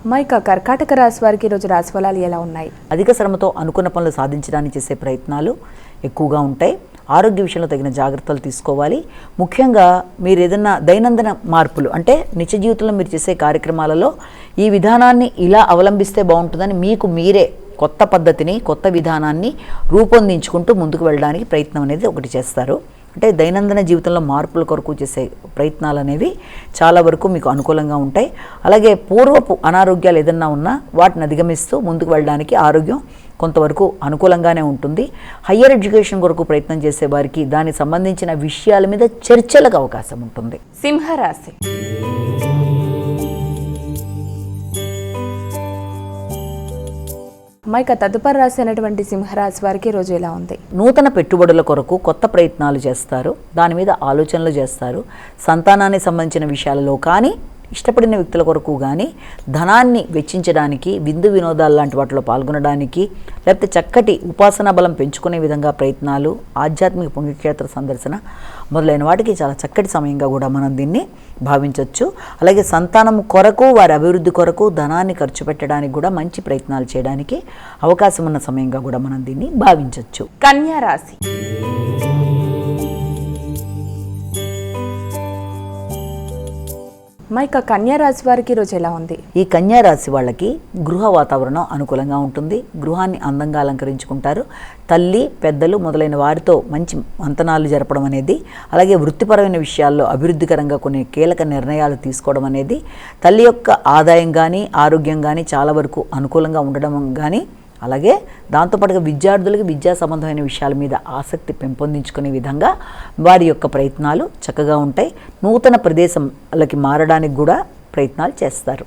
మైక కర్కాటక రాశి వారికి ఈరోజు రాశి ఫలాలు ఎలా ఉన్నాయి? అధిక శ్రమతో అనుకున్న పనులు సాధించడానికి చేసే ప్రయత్నాలు ఎక్కువగా ఉంటాయి. ఆరోగ్య విషయంలో తగిన జాగ్రత్తలు తీసుకోవాలి. ముఖ్యంగా మీరు ఏదైనా దైనందిన మార్పులు అంటే నిత్య జీవితంలో మీరు చేసే కార్యక్రమాలలో ఈ విధానాన్ని ఇలా అవలంబిస్తే బాగుంటుందని మీకు మీరే కొత్త పద్ధతిని కొత్త విధానాన్ని రూపొందించుకుంటూ ముందుకు వెళ్ళడానికి ప్రయత్నం అనేది ఒకటి చేస్తారు. అంటే దైనందిన జీవితంలో మార్పుల కొరకు చేసే ప్రయత్నాలు అనేవి చాలా వరకు మీకు అనుకూలంగా ఉంటాయి. అలాగే పూర్వపు అనారోగ్యాలు ఏదన్నా ఉన్నా వాటిని అధిగమిస్తూ ముందుకు వెళ్ళడానికి ఆరోగ్యం కొంతవరకు అనుకూలంగానే ఉంటుంది. హయ్యర్ ఎడ్యుకేషన్ కొరకు ప్రయత్నం చేసే వారికి దానికి సంబంధించిన విషయాల మీద చర్చలకు అవకాశం ఉంటుంది. సింహరాశి. మైక తదుపరి రాశి అయినటువంటి సింహరాశి వారికి రోజు ఎలా ఉంది? నూతన పెట్టుబడుల కొరకు కొత్త ప్రయత్నాలు చేస్తారు. దాని మీద ఆలోచనలు చేస్తారు. సంతానానికి సంబంధించిన విషయాలలో కానీ ఇష్టపడిన వ్యక్తుల కొరకు కానీ ధనాన్ని వెచ్చించడానికి విందు వినోదాలు లాంటి వాటిలో పాల్గొనడానికి లేకపోతే చక్కటి ఉపాసనా బలం పెంచుకునే విధంగా ప్రయత్నాలు ఆధ్యాత్మిక పుణ్యక్షేత్ర సందర్శన మొదలైన వాటికి చాలా చక్కటి సమయంగా కూడా మనం దీన్ని భావించవచ్చు అలాగే సంతానం కొరకు వారి అభివృద్ధి కొరకు ధనాన్ని ఖర్చు పెట్టడానికి కూడా మంచి ప్రయత్నాలు చేయడానికి అవకాశం ఉన్న సమయంగా కూడా మనం దీన్ని భావించవచ్చు కన్యా రాశి. మా ఇక కన్యారాశి వారికి ఈరోజు ఎలా ఉంది? ఈ కన్యారాశి వాళ్ళకి గృహ వాతావరణం అనుకూలంగా ఉంటుంది. గృహాన్ని అందంగా అలంకరించుకుంటారు. తల్లి పెద్దలు మొదలైన వారితో మంచి మంతనాలు జరపడం అనేది అలాగే వృత్తిపరమైన విషయాల్లో అభివృద్ధికరంగా కొన్ని కీలక నిర్ణయాలు తీసుకోవడం అనేది తల్లి యొక్క ఆదాయం కానీ ఆరోగ్యం కానీ చాలా వరకు అనుకూలంగా ఉండడం కానీ అలాగే దాంతోపాటుగా విద్యార్థులకి విద్యా సంబంధమైన విషయాల మీద ఆసక్తి పెంపొందించుకునే విధంగా వారి యొక్క ప్రయత్నాలు చక్కగా ఉంటాయి. నూతన ప్రదేశంలకి మారడానికి కూడా ప్రయత్నాలు చేస్తారు.